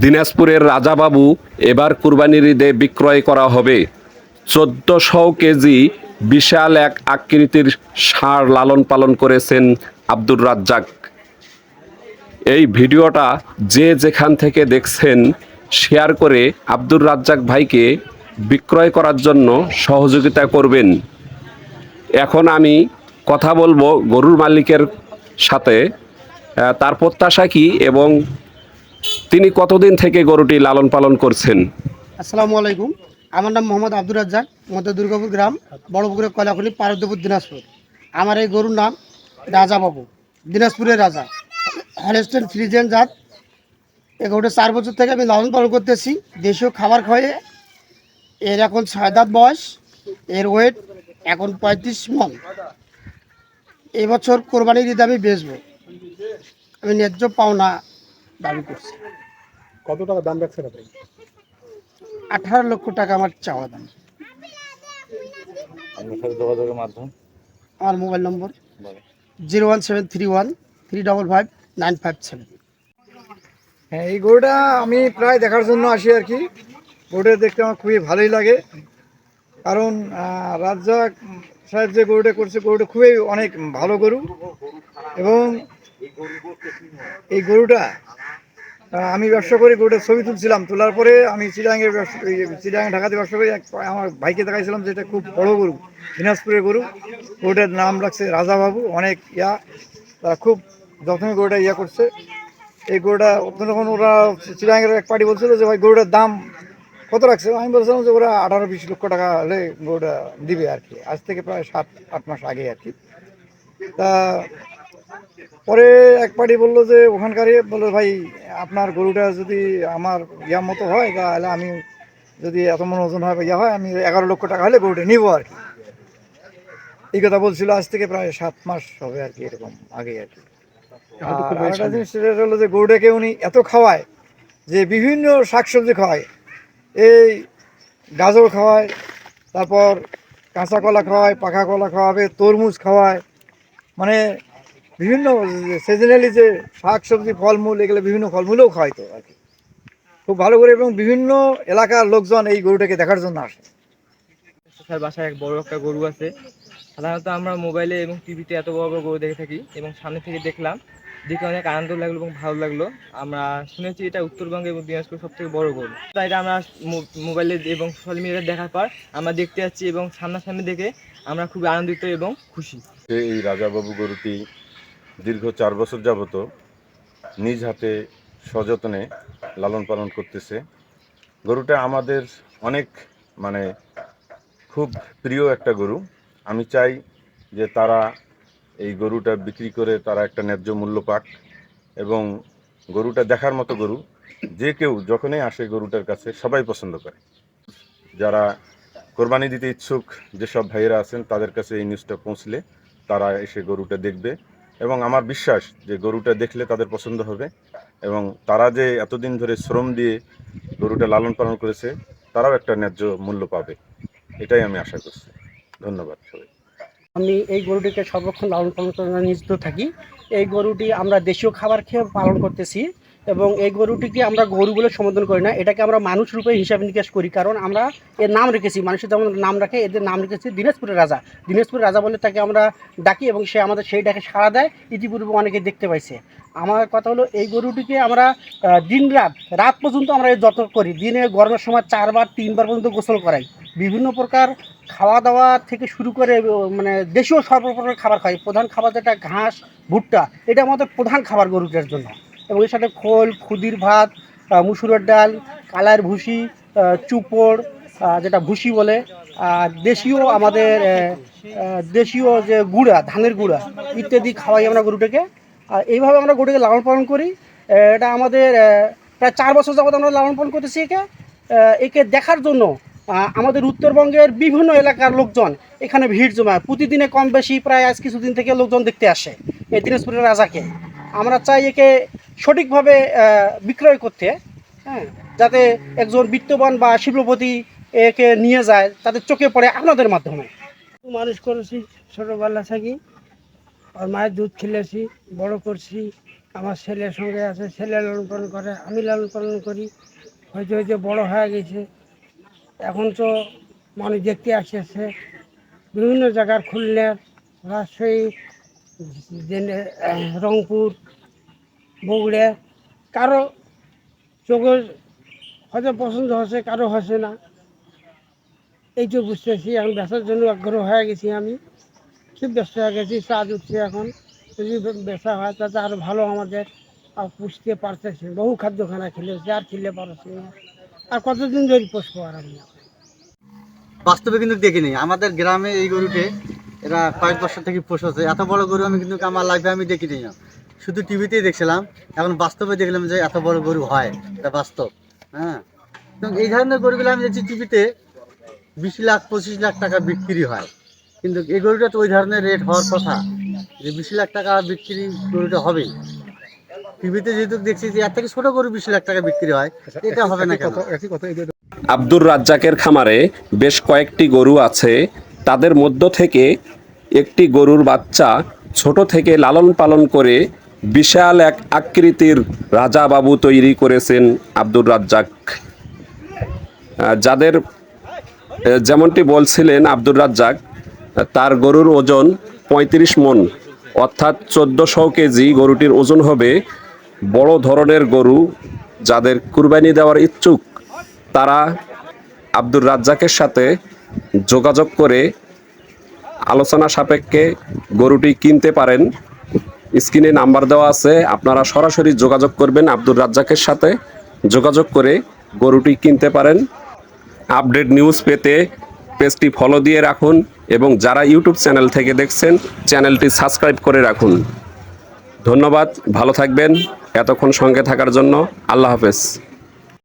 দিনাজপুরের রাজাবাবু এবার কুরবানির ঈদে বিক্রয় করা হবে। চোদ্দশো কেজি বিশাল এক আকৃতির ষাঁড় লালন পালন করেছেন আব্দুর রাজ্জাক। এই ভিডিওটা যে যেখান থেকে দেখছেন, শেয়ার করে আব্দুর রাজ্জাক ভাইকে বিক্রয় করার জন্য সহযোগিতা করবেন। এখন আমি কথা বলব গরুর মালিকের সাথে। তার প্রত্যাশা কি এবং তিনি কতদিন থেকে গরুটি লালন পালন করছেন? আসসালামু আলাইকুম। আমার নাম মোহাম্মদ আব্দুর রাজ্জাক, মধ্য দুর্গাপুর গ্রাম বড়পুকুরের কয়লাখনি, পারদপুর, দিনাজপুর। আমার এই গরুর নাম রাজা বাবু, দিনাজপুরের রাজা। হ্যালেস্টেন ফ্রিজেন জাত। গরুটা চার বছর থেকে আমি লালন পালন করতেছি। দেশীয় খাবার খাওয়ে এর এখন ছয় দাঁত বয়স। এর ওয়েট এখন পঁয়ত্রিশ মন। এবছর কোরবানির ঈদে আমি বেচবো। আমি ন্যায্য পাওনা দাবি করছি। কত টাকা দাম রাখছেন আপনি? আঠারো লক্ষ টাকা আমার চাওয়া দাম। আপনার সাথে যোগাযোগের মাধ্যম? আমার mobile number. Zero one seven three one three double five nine five seven. হ্যাঁ এই গরুটা আমি প্রায় দেখার জন্য আসি আর কি। গরুটা দেখতে আমার খুবই ভালোই লাগে। কারণ রাজ্জাক সাহেব যে গরুটা করছে গরুটা খুবই অনেক ভালো গরু। এবং এই গরুটা আমি ব্যবসা করি গরুটার ছবি তুলছিলাম। তোলার পরে আমি চিরাঙ্গের ব্যবসা এই চিরাঙ্গে ঢাকাতে ব্যবসা করি আমার ভাইকে দেখাইছিলাম যে এটা খুব বড় গরু, দিনাজপুরের গরু। গরুটার নাম রাখছে রাজাবাবু, অনেক ইয়া। তারা খুব যত্নে গরুটা ইয়া করছে। এই গরুটা তখন ওরা চিরাঙ্গের এক পার্টি বলছিল যে, ভাই, গরুটার দাম কত রাখছে? আমি বলছিলাম যে, ওরা আঠারো বিশ লক্ষ টাকা হলে গরুটা দিবে আর কি। আজ থেকে প্রায় সাত, আট মাস আগে আর কি। তা পরে এক পার্টি বলল যে ওখানকারই বলল ভাই আপনার গরুটা যদি আমার ইয়ার মতো হয় তাহলে আমি যদি এত মন ওজন হয় বা ইয়া হয় আমি এগারো লক্ষ টাকা হলে গরুটা নিবো আর কি। এই কথা বলছিল আজ থেকে প্রায় সাত মাস হবে আর কি এরকম আগে আর কি। আরেকটা জিনিস সেটা হলো যে গরুটাকে উনি এত খাওয়ায় যে বিভিন্ন শাকসবজি খাওয়ায়। এই গাজর খাওয়ায় তারপর কাঁচা কলা খাওয়ায় পাকা কলা খাওয়াবে তরমুজ খাওয়ায় মানে বিভিন্ন সিজনালি যে শাক সবজি ফলমূল এগুলো বিভিন্ন ফলমূলও খাওয়াইতো আর কি। খুব ভালো করে এবং বিভিন্ন এলাকার লোকজন এই গরুটাকে দেখার জন্য আসে। স্যার বাসায় এক বড় একটা গরু আছে। সাধারণত আমরা মোবাইলে এবং টিভিতে এত বড় বড় গরু দেখে থাকি এবং সামনে থেকে দেখলাম দেখে অনেক আনন্দ লাগল এবং ভালো লাগল। আমরা শুনেছি এটা উত্তরবঙ্গে এবং দিনাজপুর সব থেকে বড় গরু। তাই এটা আমরা মো- মোবাইলে এবং সোশ্যাল মিডিয়াতে দেখার পর আমরা দেখতে যাচ্ছি এবং সামনাসামনি দেখে আমরা খুব আনন্দিত এবং খুশি। এই রাজাবাবু গরুটি দীর্ঘ চার বছর যাবত নিজ হাতে সযত্নে লালন পালন করতেছে। গরুটা আমাদের অনেক মানে খুব প্রিয় একটা গরু। আমি চাই যে তারা এই গরুটা বিক্রি করে তারা একটা ন্যায্য মূল্য পাক এবং গরুটা দেখার মতো গরু যে কেউ যখনই আসে গরুটার কাছে সবাই পছন্দ করে। যারা কোরবানি দিতে ইচ্ছুক যেসব ভাইয়েরা আছেন তাদের কাছে এই নিউজটা পৌঁছলে তারা এসে গরুটা দেখবে। এবং আমার বিশ্বাস যে গরুটা দেখলে তাদের পছন্দ হবে এবং তারা যে এতদিন ধরে শ্রম দিয়ে গরুটা লালন পালন করেছে, তারাও একটা ন্যায্য মূল্য পাবে। এটাই আমি আশা করছি। ধন্যবাদ সবাই আমি এই গরুটিকে সর্বক্ষণ লালন পালন করে নিয়োজিত থাকি। এই গরুটি আমরা দেশীয় খাবার খেয়ে পালন করতেছি। এবং এই গরুটিকে আমরা গরু বলে সম্বোধন করি না, এটাকে আমরা মানুষ রূপে হিসাব নিকাশ করি, কারণ আমরা এর নাম রেখেছি। মানুষের যেমন নাম রাখে, এদের নাম রেখেছি দিনাজপুরের রাজা। দিনাজপুরের রাজা বলে তাকে আমরা ডাকি এবং সে আমাদের সেই ডাকে সাড়া দেয়। ইতিপূর্বে অনেকে দেখতে পাইছে। আমার কথা হলো, এই গরুটিকে আমরা দিন রাত রাত পর্যন্ত আমরা এর যত্ন করি। দিনে গরমের সময় চারবার, তিনবার পর্যন্ত গোসল করাই। বিভিন্ন প্রকার খাওয়া দাওয়া থেকে শুরু করে মানে দেশীয় সর্বপ্রকার খাবার খাই। প্রধান খাবার যেটা ঘাস, ভুট্টা, এটা আমাদের প্রধান খাবার গরুটার জন্য। এবং এর সাথে খোল, খুদির ভাত মুসুরের ডাল কালার ভুসি চুপড় যেটা ভুসি বলে, আর দেশীয় আমাদের দেশীয় যে গুঁড়া, ধানের গুঁড়া, ইত্যাদি খাওয়াই আমরা গরুটাকে। আর এইভাবে আমরা গরুটাকে লালন পালন করি। এটা আমাদের প্রায় চার বছর যাবত আমরা লালন পালন করতেছি একে। একে দেখার জন্য আমাদের উত্তরবঙ্গের বিভিন্ন এলাকার লোকজন এখানে ভিড় জমায়। প্রতিদিনে কম বেশি প্রায় আজ কিছুদিন থেকে লোকজন দেখতে আসে, এই দিনাজপুরের রাজাকে। আমরা চাই একে সঠিকভাবে বিক্রয় করতে হ্যাঁ যাতে একজন বিত্তবান বা শিল্পপতি একে নিয়ে যায়, তাদের চোখে পড়ে আপনাদের মাধ্যমে। মানুষ করেছি, ছোটোবেলা থাকি। আর মায়ের দুধ খেলেছি, বড় করছি। আমার ছেলের সঙ্গে আছে, ছেলে লালন পালন করে, আমি লালন পালন করি। হয়তো হয়তো বড় হয়ে গেছে। এখন তো মানুষ দেখতে আসছে বিভিন্ন জায়গার খুলনার, রাজশাহী রংপুর বগুড়া, কারও চোখে হয়তো পছন্দ হচ্ছে কারও হচ্ছে না। এইটু বুঝতেছি এখন বেচার জন্য আগ্রহ হয়ে গেছি আমি। খুব ব্যস্ত হয়ে গেছি, চাঁদ উঠছে এখন। যদি বে- বেচা হয়, তাতে আরও ভালো আমাদের পুষতে পারতেছি। বহু খাদ্যখানা খেলেছি আর খেলে পারছি না। আর কতদিন ধরে পুষবো আর আমি? বাস্তবে কিন্তু দেখিনি আমাদের গ্রামে এই গরুকে এরা কয়েক বছর থেকে পোষাচ্ছে এত বড় গরু আমি কিন্তু আমার লাইফে আমি দেখিনি না শুধু টিভিতেই দেখছিলাম এখন বাস্তবে দেখলাম যে এত বড় গরু হয় এটা বাস্তব হ্যাঁ? এবং এই ধরনের গরুগুলো আমি দেখছি টিভিতে বিশ লাখ পঁচিশ লাখ টাকা বিক্রি হয়। কিন্তু এই গরুটা তো ওই ধরনের রেট হওয়ার কথা যে বিশ লাখ টাকা বিক্রি গরুটা হবেই। টিভিতে যেহেতু দেখছি যে এর থেকে ছোট গরু বিশ লাখ টাকা বিক্রি হয় এটা হবে না কেন? আব্দুর রাজ্জাকের খামারে বেশ কয়েকটি গরু আছে তাদের মধ্য থেকে একটি গরুর বাচ্চা ছোট থেকে লালন পালন করে বিশাল এক আকৃতির রাজা বাবু তৈরি করেছেন আব্দুর রাজ্জাক। যাদের যেমনটি বলছিলেন আব্দুর রাজ্জাক, তার গরুর ওজন পঁয়ত্রিশ মন, অর্থাৎ চোদ্দোশো কেজি গরুটির ওজন হবে বড় ধরনের গরু যাদের কুরবানি দেওয়ার ইচ্ছুক, তারা আব্দুর রাজ্জাকের সাথে যোগাযোগ করে আলোচনা সাপেক্ষে গরুটি কিনতে পারেন। স্ক্রিনে নাম্বার দেওয়া আছে, আপনারা সরাসরি যোগাযোগ করবেন আব্দুর রাজ্জাকের সাথে। যোগাযোগ করে গরুটি কিনতে পারেন। আপডেট নিউজ পেতে পেজটি ফলো দিয়ে রাখুন এবং যারা ইউটিউব চ্যানেল থেকে দেখছেন, চ্যানেলটি সাবস্ক্রাইব করে রাখুন। ধন্যবাদ, ভালো থাকবেন। এতক্ষণ সঙ্গে থাকার জন্য আল্লাহ হাফেজ।